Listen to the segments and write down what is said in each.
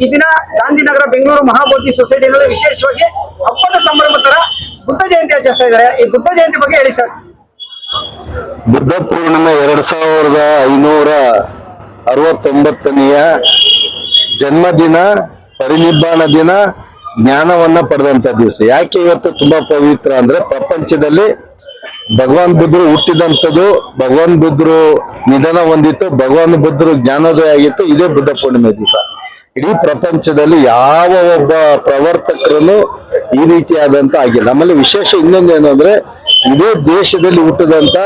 ಈ ದಿನ ಗಾಂಧಿನಗರ ಬೆಂಗಳೂರು ಮಹಾಬೋಧಿ ಸೊಸೈಟಿನಲ್ಲಿ ವಿಶೇಷವಾಗಿ ಹಬ್ಬದ ಸಂಭ್ರಮ ತರ ಬುದ್ಧ ಜಯಂತಿ ಆಚರಿಸ್ತಾ ಇದ್ದಾರೆ ಈ ಬುದ್ಧ ಜಯಂತಿ ಬಗ್ಗೆ ಹೇಳಿ ಸರ್. ಬುದ್ಧ ಪೂರ್ಣಿಮೆ ಎರಡ್ ಸಾವಿರದ ಐನೂರ ಅರವತ್ತೊಂಬತ್ತನೆಯ ಜನ್ಮದಿನ ಪರಿನಿಬ್ಬಾನ ದಿನ, ಜ್ಞಾನವನ್ನ ಪಡೆದಂತ ದಿವಸ. ಯಾಕೆ ಇವತ್ತು ತುಂಬಾ ಪವಿತ್ರ ಅಂದ್ರೆ ಪ್ರಪಂಚದಲ್ಲಿ ಭಗವಾನ್ ಬುದ್ಧರು ಹುಟ್ಟಿದಂಥದ್ದು, ಭಗವಾನ್ ಬುದ್ಧರು ನಿಧನ ಹೊಂದಿತ್ತು, ಭಗವಾನ್ ಬುದ್ಧರು ಜ್ಞಾನೋದಯ ಆಗಿತ್ತು, ಇದೇ ಬುದ್ಧ ಪೂರ್ಣಿಮೆ ದಿವಸ. ಇಡೀ ಪ್ರಪಂಚದಲ್ಲಿ ಯಾವ ಒಬ್ಬ ಪ್ರವರ್ತಕರನ್ನು ಈ ರೀತಿಯಾದಂತ ಆಗಿಲ್ಲ. ನಮ್ಮಲ್ಲಿ ವಿಶೇಷ ಇನ್ನೊಂದೇನು ಅಂದ್ರೆ, ಇದೇ ದೇಶದಲ್ಲಿ ಹುಟ್ಟಿದಂತ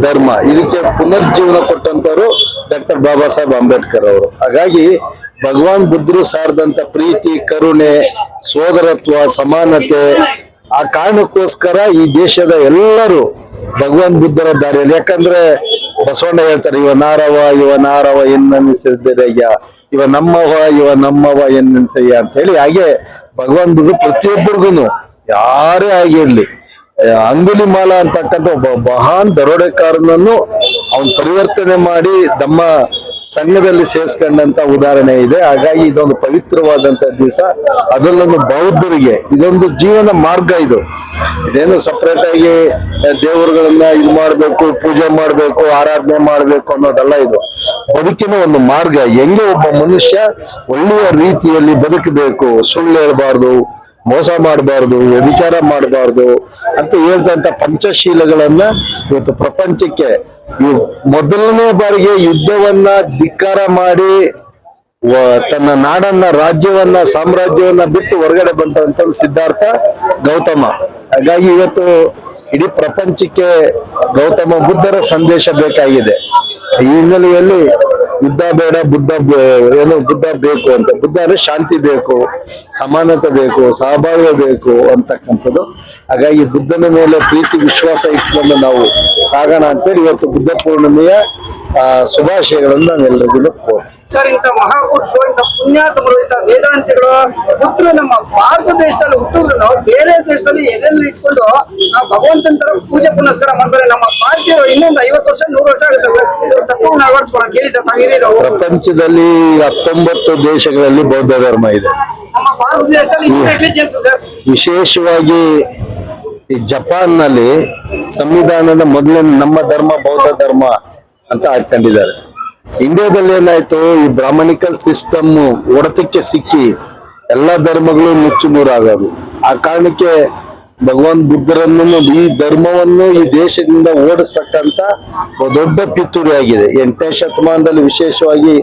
ಧರ್ಮ. ಇದಕ್ಕೆ ಪುನರ್ಜೀವನ ಕೊಟ್ಟಂತವರು ಡಾಕ್ಟರ್ ಬಾಬಾ ಸಾಹೇಬ್ ಅಂಬೇಡ್ಕರ್ ಅವರು. ಹಾಗಾಗಿ ಭಗವಾನ್ ಬುದ್ಧರು ಸಾರದಂತ ಪ್ರೀತಿ, ಕರುಣೆ, ಸೋದರತ್ವ, ಸಮಾನತೆ, ಆ ಕಾರಣಕ್ಕೋಸ್ಕರ ಈ ದೇಶದ ಎಲ್ಲರೂ ಭಗವಾನ್ ಬುದ್ಧರ ದಾರಿಯಲ್ಲಿ. ಯಾಕಂದ್ರೆ ಬಸವಣ್ಣ ಹೇಳ್ತಾರೆ, ಇವ ನಾರವ ಇವ ನಾರವ ಎನ್ನಿಸಿದ್ದರಯ್ಯ ಇವ ನಮ್ಮವ ಇವ ನಮ್ಮವ ಎನ್ನಿಸಯ್ಯ ಅಂತ ಹೇಳಿ ಹಾಗೆ ಭಗವಾನ್ ಬುದ್ಧ ಪ್ರತಿಯೊಬ್ಬರಿಗೂ ಯಾರೇ ಆಗಿರ್ಲಿ ಅಂಗುಲಿ ಮಾಲ ಅಂತಕ್ಕಂಥ ಒಬ್ಬ ಮಹಾನ್ ದರೋಡೆಕಾರನನ್ನು ಅವನ್ ಪರಿವರ್ತನೆ ಮಾಡಿ ನಮ್ಮ ಸಂಘದಲ್ಲಿ ಸೇರಿಸ್ಕೊಂಡಂತ ಉದಾಹರಣೆ ಇದೆ. ಹಾಗಾಗಿ ಇದೊಂದು ಪವಿತ್ರವಾದಂತ ದಿವಸ. ಅದರಲ್ಲೊಂದು ಬೌದ್ಧರಿಗೆ, ಇದೊಂದು ಜೀವನ ಮಾರ್ಗ ಇದು. ಇದೇನು ಸಪ್ರೇಟ್ ಆಗಿ ದೇವರುಗಳನ್ನ ಇದು ಮಾಡ್ಬೇಕು, ಪೂಜೆ ಮಾಡ್ಬೇಕು, ಆರಾಧನೆ ಮಾಡ್ಬೇಕು ಅನ್ನೋದಲ್ಲ ಇದು. ಬದುಕಿನ ಒಂದು ಮಾರ್ಗ. ಹೆಂಗೆ ಒಬ್ಬ ಮನುಷ್ಯ ಒಳ್ಳೆಯ ರೀತಿಯಲ್ಲಿ ಬದುಕಬೇಕು? ಸುಳ್ಳು ಹೇಳ್ಬಾರ್ದು, ಮೋಸ ಮಾಡಬಾರ್ದು, ವ್ಯಭಿಚಾರ ಮಾಡಬಾರ್ದು ಅಂತ ಹೇಳ್ದಂತ ಪಂಚಶೀಲಗಳನ್ನ ಇವತ್ತು ಪ್ರಪಂಚಕ್ಕೆ ಮೊದಲನೇ ಬಾರಿಗೆ ಯುದ್ಧವನ್ನ ಧಿಕ್ಕಾರ ಮಾಡಿ ತನ್ನ ನಾಡನ್ನ, ರಾಜ್ಯವನ್ನ, ಸಾಮ್ರಾಜ್ಯವನ್ನ ಬಿಟ್ಟು ಹೊರಗಡೆ ಬಂತ ಸಿದ್ಧಾರ್ಥ ಗೌತಮ. ಹಾಗಾಗಿ ಇವತ್ತು ಇಡೀ ಪ್ರಪಂಚಕ್ಕೆ ಗೌತಮ ಬುದ್ಧರ ಸಂದೇಶ ಬೇಕಾಗಿದೆ. ಈ ಹಿನ್ನೆಲೆಯಲ್ಲಿ ಬುದ್ಧ ಬೇಡ, ಬುದ್ಧ ಏನು ಬುದ್ಧ ಬೇಕು ಅಂತ. ಬುದ್ಧ ಅಂದ್ರೆ ಶಾಂತಿ ಬೇಕು, ಸಮಾನತೆ ಬೇಕು ಸಹಭಾಗ್ಯ ಬೇಕು ಅಂತಕ್ಕಂಥದ್ದು. ಹಾಗಾಗಿ ಬುದ್ಧನ ಮೇಲೆ ಪ್ರೀತಿ, ವಿಶ್ವಾಸ ಇಟ್ಕೊಂಡು ನಾವು ಸಾಗೋಣ ಅಂತೇಳಿ ಇವತ್ತು ಬುದ್ಧ ಪೂರ್ಣಿಮೆಯ ಆ, ಶುಭಾಶಯಗಳನ್ನು ನಾವೆಲ್ಲರಿಗೂ ಕೋರ್. ಸರ್ ಇಂಥ ಮಹಾಪುರುಷರು ಇಂಥ ಪುಣ್ಯಾತ್ಮರು ಇಂಥ ವೇದಾಂತಿಗಳು ಹುಟ್ಟರು ನಮ್ಮ ಭಾರತ ದೇಶದಲ್ಲಿ ಹುಟ್ಟಿದ್ರು ಬೇರೆ ದೇಶದಲ್ಲಿ ಎದೆಲ್ಲಿ ಇಟ್ಕೊಂಡು ನಾವು ಭಗವಂತನ ತರ ಪೂಜೆ ಪುನಸ್ಕಾರ ಮಾಡಿದ್ರೆ ನಮ್ಮ ಭಾರತೀಯರು ಇನ್ನೊಂದು ಐವತ್ತು ವರ್ಷ ನೂರು ವರ್ಷ ಆಗುತ್ತೆ ಸರ್. ತತ್ವವನ್ನು ಅಳವಡಿಸ್ಕೊಳ್ಳೋಕೆ ಕೇಳಿ ಸರ್ ತಾವು ಹಿರಿಯರು ಪ್ರಪಂಚದಲ್ಲಿ ಹತ್ತೊಂಬತ್ತು ದೇಶಗಳಲ್ಲಿ ಬೌದ್ಧ ಧರ್ಮ ಇದೆ. ನಮ್ಮ ಭಾರತ ದೇಶದಲ್ಲಿ ಸರ್? ವಿಶೇಷವಾಗಿ ಈ ಜಪಾನ್ನಲ್ಲಿ ಸಂವಿಧಾನದ ಮೊದಲನೇ ನಮ್ಮ ಧರ್ಮ ಬೌದ್ಧ ಧರ್ಮ. ಅಂತ ಹಾಕೊಂಡಿದ್ದಾರೆ. ಇಂಡಿಯಾದಲ್ಲಿ ಏನಾಯ್ತು? ಈ ಬ್ರಾಹ್ಮಣಿಕಲ್ ಸಿಸ್ಟಮ್ ಒಡತಕ್ಕೆ ಸಿಕ್ಕಿ ಎಲ್ಲಾ ಧರ್ಮಗಳು ನುಚ್ಚು ನೂರಾಗೋದು. ಆ ಕಾರಣಕ್ಕೆ ಭಗವಾನ್ ಬುದ್ಧರನ್ನು ಈ ಧರ್ಮವನ್ನು ಈ ದೇಶದಿಂದ ಓಡಿಸ್ತಕ್ಕಂತ ದೊಡ್ಡ ಪಿತೂರಿ ಆಗಿದೆ. ಎಂಟನೇ ಶತಮಾನದಲ್ಲಿ ವಿಶೇಷವಾಗಿ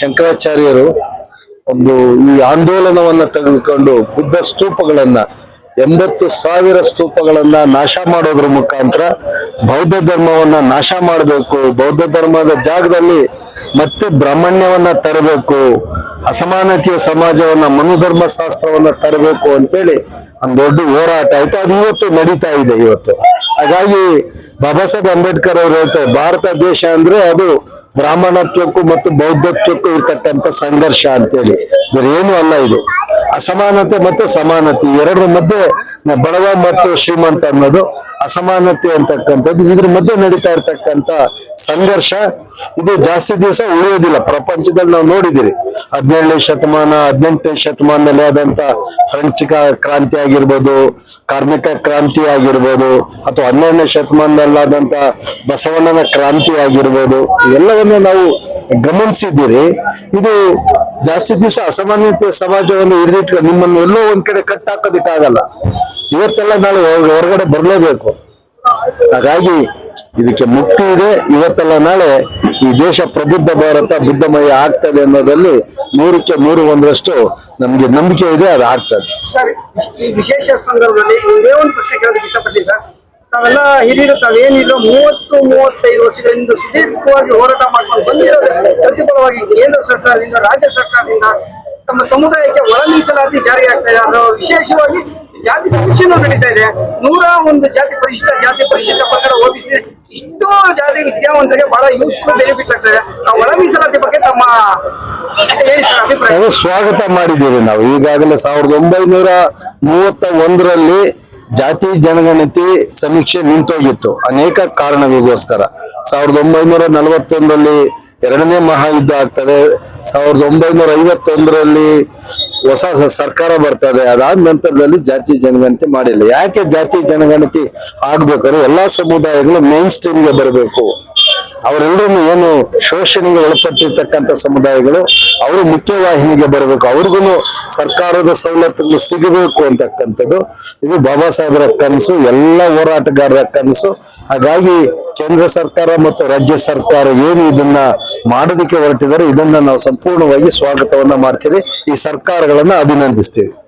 ಶಂಕರಾಚಾರ್ಯರು ಒಂದು ಈ ಆಂದೋಲನವನ್ನ ತೆಗೆದುಕೊಂಡು ಬುದ್ಧ ಸ್ತೂಪಗಳನ್ನ ಎಂಬತ್ತು ಸಾವಿರ ಸ್ತೂಪಗಳನ್ನ ನಾಶ ಮಾಡೋದ್ರ ಮುಖಾಂತರ ಬೌದ್ಧ ಧರ್ಮವನ್ನ ನಾಶ ಮಾಡಬೇಕು. ಬೌದ್ಧ ಧರ್ಮದ ಜಾಗದಲ್ಲಿ ಮತ್ತೆ ಬ್ರಾಹ್ಮಣ್ಯವನ್ನ ತರಬೇಕು. ಅಸಮಾನತೆಯ ಸಮಾಜವನ್ನ ಮನುಧರ್ಮ ಶಾಸ್ತ್ರವನ್ನ ತರಬೇಕು ಅಂತೇಳಿ ಒಂದು ದೊಡ್ಡ ಹೋರಾಟ ಆಯ್ತು. ಅದು ಇವತ್ತು ನಡೀತಾ ಇದೆ ಇವತ್ತು. ಹಾಗಾಗಿ ಬಾಬಾ ಸಾಹೇಬ್ ಅಂಬೇಡ್ಕರ್ ಅವರು ಹೇಳ್ತಾರೆ, ಭಾರತ ದೇಶ ಅಂದ್ರೆ ಅದು ಬ್ರಾಹ್ಮಣತ್ವಕ್ಕೂ ಮತ್ತು ಬೌದ್ಧತ್ವಕ್ಕೂ ಇರ್ತಕ್ಕಂಥ ಸಂಘರ್ಷ ಅಂತೇಳಿ. ಬೇರೆ ಏನು ಅಲ್ಲ ಇದು. ಅಸಮಾನತೆ ಮತ್ತು ಸಮಾನತೆ ಎರಡರ ಮಧ್ಯೆ ಬಡವ ಮತ್ತು ಶ್ರೀಮಂತ ಅನ್ನೋದು ಅಸಮಾನತೆ ಅಂತಕ್ಕಂಥದ್ದು, ಇದ್ರ ಮಧ್ಯೆ ನಡೀತಾ ಇರ್ತಕ್ಕಂಥ ಸಂಘರ್ಷ ಇದು ಜಾಸ್ತಿ ದಿವಸ ಉಳಿಯೋದಿಲ್ಲ. ಪ್ರಪಂಚದಲ್ಲಿ ನಾವು ನೋಡಿದಿರಿ ಹದಿನೇಳನೇ ಶತಮಾನ, ಹದಿನೆಂಟನೇ ಶತಮಾನದಲ್ಲಿ ಆದಂತ ಫ್ರೆಂಚ್ ಕ್ರಾಂತಿ ಆಗಿರ್ಬೋದು, ಕಾರ್ಮಿಕ ಕ್ರಾಂತಿ ಆಗಿರ್ಬೋದು, ಅಥವಾ ಹನ್ನೆರಡನೇ ಶತಮಾನದಲ್ಲಿ ಆದಂತ ಬಸವಣ್ಣನ ಕ್ರಾಂತಿ ಆಗಿರ್ಬೋದು ಎಲ್ಲವನ್ನು ನಾವು ಗಮನಿಸಿದ್ದೀರಿ. ಇದು ಜಾಸ್ತಿ ದಿವಸ ಅಸಾಮಾನ್ಯತೆ ಸಮಾಜವನ್ನು ಹಿಡಿದಿಟ್ಕೊಂಡು ನಿಮ್ಮನ್ನು ಎಲ್ಲೋ ಒಂದ್ ಕಡೆ ಕಟ್ಟಾಕೋದಕ್ಕಾಗಲ್ಲ. ಇವತ್ತೆಲ್ಲ ನಾಳೆ ಹೊರ- ಹೊರಗಡೆ ಬರಲೇಬೇಕು. ಹಾಗಾಗಿ ಇದಕ್ಕೆ ಮುಕ್ತಿ ಇದೆ. ಇವತ್ತೆಲ್ಲ ನಾಳೆ ಈ ದೇಶ ಪ್ರಬುದ್ಧ ಭಾರತ, ಬುದ್ಧಮಯ ಆಗ್ತದೆ ಅನ್ನೋದ್ರಲ್ಲಿ ನೂರಕ್ಕೆ ನೂರು ಒಂದರಷ್ಟು ನಮ್ಗೆ ನಂಬಿಕೆ ಇದೆ, ಅದು ಆಗ್ತದೆ. ಸರ್ ಸಂದರ್ಭದಲ್ಲಿ ತಾವೆಲ್ಲ ಹಿರಿಯರು ತಾವೇನಿಲ್ಲ ಮೂವತ್ತು, ಮೂವತ್ತೈದು ವರ್ಷಗಳಿಂದ ಸುದೀರ್ಘವಾಗಿ ಹೋರಾಟ ಮಾಡ್ಕೊಂಡು ಬಂದಿರೋದು. ಪ್ರತಿಫಲವಾಗಿ ಕೇಂದ್ರ ಸರ್ಕಾರದಿಂದ, ರಾಜ್ಯ ಸರ್ಕಾರದಿಂದ ತಮ್ಮ ಸಮುದಾಯಕ್ಕೆ ಒಳ ಮೀಸಲಾತಿ ಜಾರಿ ಆಗ್ತಾ ಇದೆ. ಅದು ವಿಶೇಷವಾಗಿ ಜಾತಿ ಸಮೀಕ್ಷೆನೂ ನಡೀತಾ ಇದೆ. ನೂರ ಒಂದು ಜಾತಿ ಪರಿಶಿಷ್ಟ ಜಾತಿ ಪರಿಶಿಷ್ಟ ಪಂಗಡ ಓಬಿಸಿ ಇಷ್ಟೋ ಜಾತಿ ವಿದ್ಯಾವಂತರಿಗೆ ಬಹಳ ಯೂಸ್ಫುಲ್ ಬೆನಿಫಿಟ್ಸ್ ಇದೆ. ನಾವು ಒಳ ಮೀಸಲಾತಿ ಬಗ್ಗೆ ತಮ್ಮ ಅಭಿಪ್ರಾಯ. ಸ್ವಾಗತ ಮಾಡಿದ್ದೀವಿ ನಾವು. ಈಗಾಗಲೇ ಸಾವಿರದ ಒಂಬೈನೂರ ಮೂವತ್ತ ಒಂದರಲ್ಲಿ ಜಾತಿ ಜನಗಣತಿ ಸಮೀಕ್ಷೆ ನಿಂತೋಗಿತ್ತು. ಅನೇಕ ಕಾರಣಗಳಿಗೋಸ್ಕರ. ಸಾವಿರದ ಒಂಬೈನೂರ ನಲವತ್ತೊಂದರಲ್ಲಿ ಎರಡನೇ ಮಹಾಯುದ್ಧ ಆಗ್ತದೆ. ಸಾವಿರದ ಒಂಬೈನೂರ ಐವತ್ತೊಂದರಲ್ಲಿ ಹೊಸ ಸರ್ಕಾರ ಬರ್ತದೆ. ಅದಾದ ನಂತರದಲ್ಲಿ ಜಾತಿ ಜನಗಣತಿ ಮಾಡಿಲ್ಲ. ಯಾಕೆ ಜಾತಿ ಜನಗಣತಿ ಆಗ್ಬೇಕಾದ್ರೆ ಎಲ್ಲಾ ಸಮುದಾಯಗಳು ಮೇನ್ ಸ್ಟ್ರೀಮ್ಗೆ ಬರಬೇಕು. ಅವರೆಲ್ಲರೂ ಏನು ಶೋಷಣೆಗೆ ಒಳಪಟ್ಟಿರ್ತಕ್ಕಂಥ ಸಮುದಾಯಗಳು, ಅವರು ಮುಖ್ಯವಾಹಿನಿಗೆ ಬರಬೇಕು, ಅವ್ರಿಗೂ ಸರ್ಕಾರದ ಸವಲತ್ತುಗಳು ಸಿಗಬೇಕು ಅಂತಕ್ಕಂಥದ್ದು. ಇದು ಬಾಬಾ ಸಾಹೇಬರ ಕನಸು, ಎಲ್ಲ ಹೋರಾಟಗಾರರ ಕನಸು. ಹಾಗಾಗಿ ಕೇಂದ್ರ ಸರ್ಕಾರ ಮತ್ತು ರಾಜ್ಯ ಸರ್ಕಾರ ಏನು ಇದನ್ನ ಮಾಡೋದಕ್ಕೆ ಹೊರಟಿದ್ದಾರೆ, ಇದನ್ನ ನಾವು ಸಂಪೂರ್ಣವಾಗಿ ಸ್ವಾಗತವನ್ನ ಮಾಡ್ತೀವಿ. ಈ ಸರ್ಕಾರಗಳನ್ನ ಅಭಿನಂದಿಸ್ತೀವಿ.